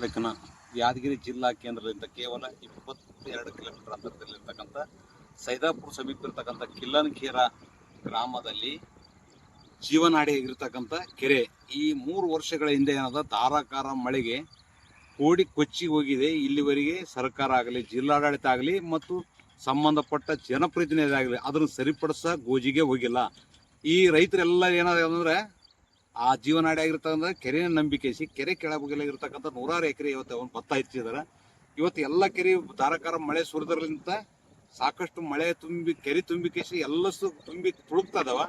ತಾಲೂಕಿನ ಯಾದಗಿರಿ ಜಿಲ್ಲಾ ಕೇಂದ್ರದಿಂದ ಕೇವಲ ಇಪ್ಪತ್ತೆರಡು ಕಿಲೋಮೀಟರ್ ಅಂತರದಲ್ಲಿರ್ತಕ್ಕಂಥ ಸೈದಾಪುರ ಸಮೀಪ ಇರತಕ್ಕಂಥ ಕಿಲ್ಲನ್ಖೇರ ಗ್ರಾಮದಲ್ಲಿ ಜೀವನಾಡಿ ಜೀವನಾಡಿಯಾಗಿರ್ತಕ್ಕಂಥ ಕೆರೆ. ಈ ಮೂರು ವರ್ಷಗಳ ಹಿಂದೆ ಏನಾದ ಧಾರಾಕಾರ ಮಳೆಗೆ ಕೋಡಿ ಕೊಚ್ಚಿ ಹೋಗಿದೆ. ಇಲ್ಲಿವರೆಗೆ ಸರ್ಕಾರ ಆಗಲಿ, ಜಿಲ್ಲಾಡಳಿತ ಆಗಲಿ ಮತ್ತು ಸಂಬಂಧಪಟ್ಟ ಜನಪ್ರತಿನಿಧಿ ಆಗಲಿ ಅದನ್ನು ಸರಿಪಡಿಸ ಗೋಜಿಗೆ ಹೋಗಿಲ್ಲ. ಈ ರೈತರೆಲ್ಲ ಏನಾದ್ರೆ ಆ ಜೀವನಾಡಿ ಆಗಿರ್ತಕ್ಕಂಥ ಕೆರೆಯ ನಂಬಿಕೆಸಿ ಕೆರೆ ಕೆಳಭಾಗದಲ್ಲಿರ್ತಕ್ಕಂಥ ನೂರಾರು ಎಕರೆ ಇವತ್ತು ಅವನು ಭತ್ತ ಹೆಚ್ಚಿದಾರೆ ಇವತ್ತು ಎಲ್ಲ ಕೆರೆ ಧಾರಾಕಾರ ಮಳೆ ಸುರಿದ್ರಲಿಂತ ಸಾಕಷ್ಟು ಮಳೆ ತುಂಬಿ, ಕೆರೆ ತುಂಬಿಕೇಸಿ ಎಲ್ಲಸು ತುಂಬಿ ತುಳುಕ್ತಾ ಇದಾವ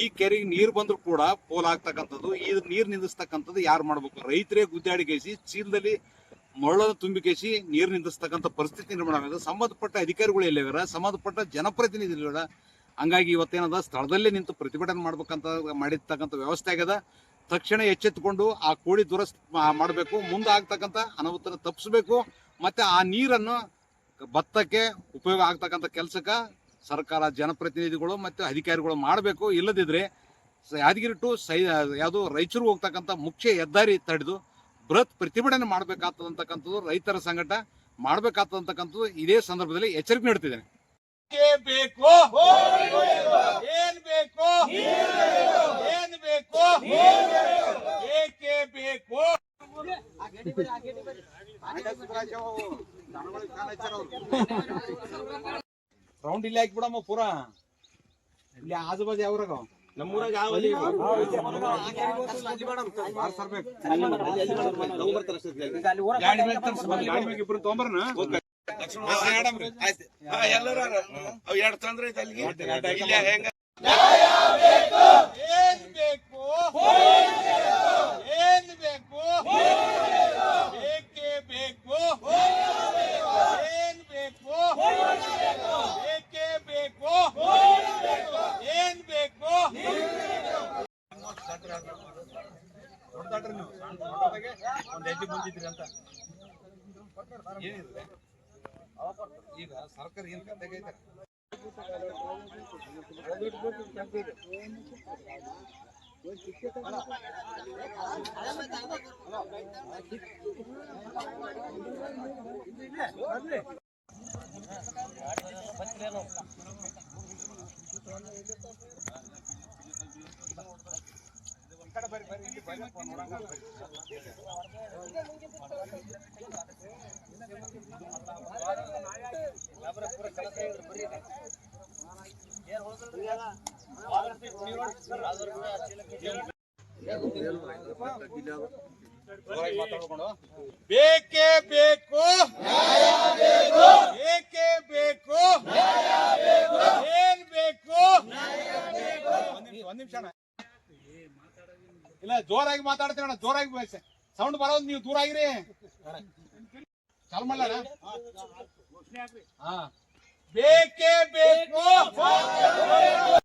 ಈ ಕೆರೆಗೆ ನೀರು ಬಂದರೂ ಕೂಡ ಪೋಲ್ ಆಗ್ತಕ್ಕಂಥದ್ದು, ಈ ನೀರು ನಿಂದಿಸ್ತಕ್ಕಂಥದ್ದು ಯಾರು ಮಾಡಬೇಕು? ರೈತರೇ ಗುದ್ದಾಡಿಗೇಸಿ ಚೀಲದಲ್ಲಿ ಮರಳನ್ನು ತುಂಬಿಕೇಸಿ ನೀರು ನಿಂದಿಸ್ತಕ್ಕಂಥ ಪರಿಸ್ಥಿತಿ ನಿರ್ಮಾಣ ಆಗಿದೆ. ಸಂಬಂಧಪಟ್ಟ ಅಧಿಕಾರಿಗಳು ಇಲ್ಲವರ ಸಂಬಂಧಪಟ್ಟ ಜನಪ್ರತಿನಿಧಿಗಳ ಹಂಗಾಗಿ ಇವತ್ತೇನದ? ಸ್ಥಳದಲ್ಲೇ ನಿಂತು ಪ್ರತಿಭಟನೆ ಮಾಡ್ಬೇಕಂತ ಮಾಡಿರ್ತಕ್ಕಂಥ ವ್ಯವಸ್ಥೆ ಆಗ್ಯದ. ತಕ್ಷಣ ಎಚ್ಚೆತ್ತುಕೊಂಡು ಆ ಕೋಳಿ ದುರಸ್ತಿ ಮಾಡಬೇಕು ಮುಂದೆ ಆಗ್ತಕ್ಕಂಥ ಅನಾಹುತನ ತಪ್ಪಿಸ್ಬೇಕು, ಮತ್ತೆ ಆ ನೀರನ್ನು ಭತ್ತಕ್ಕೆ ಉಪಯೋಗ ಆಗ್ತಕ್ಕಂಥ ಕೆಲಸಕ್ಕೆ ಸರ್ಕಾರ ಜನಪ್ರತಿನಿಧಿಗಳು ಮತ್ತು ಅಧಿಕಾರಿಗಳು ಮಾಡಬೇಕು. ಇಲ್ಲದಿದ್ದರೆ ಯಾದಗಿರಿ ಟು ಸೈ ಯಾವುದು ರಾಯಚೂರು ಹೋಗ್ತಕ್ಕಂಥ ಮುಖ್ಯ ಹೆದ್ದಾರಿ ತಡೆದು ಬೃಹತ್ ಪ್ರತಿಭಟನೆ ಮಾಡಬೇಕಾಗ್ತದಂತಕ್ಕಂಥದ್ದು ರೈತರ ಸಂಘಟ ಮಾಡಬೇಕಾಗ್ತದಂತಕ್ಕಂಥದ್ದು ಇದೇ ಸಂದರ್ಭದಲ್ಲಿ ಎಚ್ಚರಿಕೆ ನೀಡ್ತಿದ್ದೇನೆ. ಬೇಕು? ಏನ್ ಬೇಕು? ಏನ್ ಬೇಕು? ಏಕೆ ಬೇಕು? ರೌಂಡ್ ಇಲ್ಲಿ ಹಾಕ್ಬಿಡಮ್ಮ ಪೂರ. ಇಲ್ಲಿ ಆಜು ಬಾಜು ಯಾವ್ರಾಗ ನಮ್ಮೂರಾಗ ಯಾವ ಗಾಡಿ ಮೇಲೆ ತರ್ಸು, ಬಂದು ಗಾಡಿ ಮೇಲೆ ಇಬ್ರು ತೊಗೊಂಬರ್ನ? ಎಲ್ಲರೂ ಅವ್ ಎರಡು ತೊಂದ್ರೆ ಐತೆ ಅಲ್ಲಿಗೆ. ಇಲ್ಲೇ ಹೆಂಗ? ಏನ್ ಬೇಕು? ಏನ್ ಬೇಕು? ಏಕೆ ಬೇಕು? ಏನ್ ಬೇಕು? ಏಕೆ ಬೇಕು? ಏನ್ ಬೇಕು? ಹೊಡ್ದಾಡ್ರಿ ನೀವು. ಒಂದ್ ಹೆಜ್ಜೆ ಬಂದಿದ್ರಿ ಅಂತ. ಏನಿದೆ? ಈಗ ಸರ್ಕಾರ ಏನ್ ಕತೆಗೈತೆ ಜೋರಾಗಿ ಮಾತಾಡ್ಕೊಂಡು ಬೇಕೇ ಬೇಕು. ಏಕೆ ಬೇಕು. ಏನ್ ಬೇಕು? ಒಂದ್ ನಿಮಿಷ ಇಲ್ಲ, ಜೋರಾಗಿ ಮಾತಾಡ್ತೀರ ಅಣ್ಣ, ಜೋರಾಗಿ ಸೌಂಡ್ ಬರೋದು ನೀವು ದೂರ ಆಗಿರಿ ಚಾಲ್ ಮಾಡಲ್ಲ ಹಾ. ಬೇಕೇ ಬೇಕು.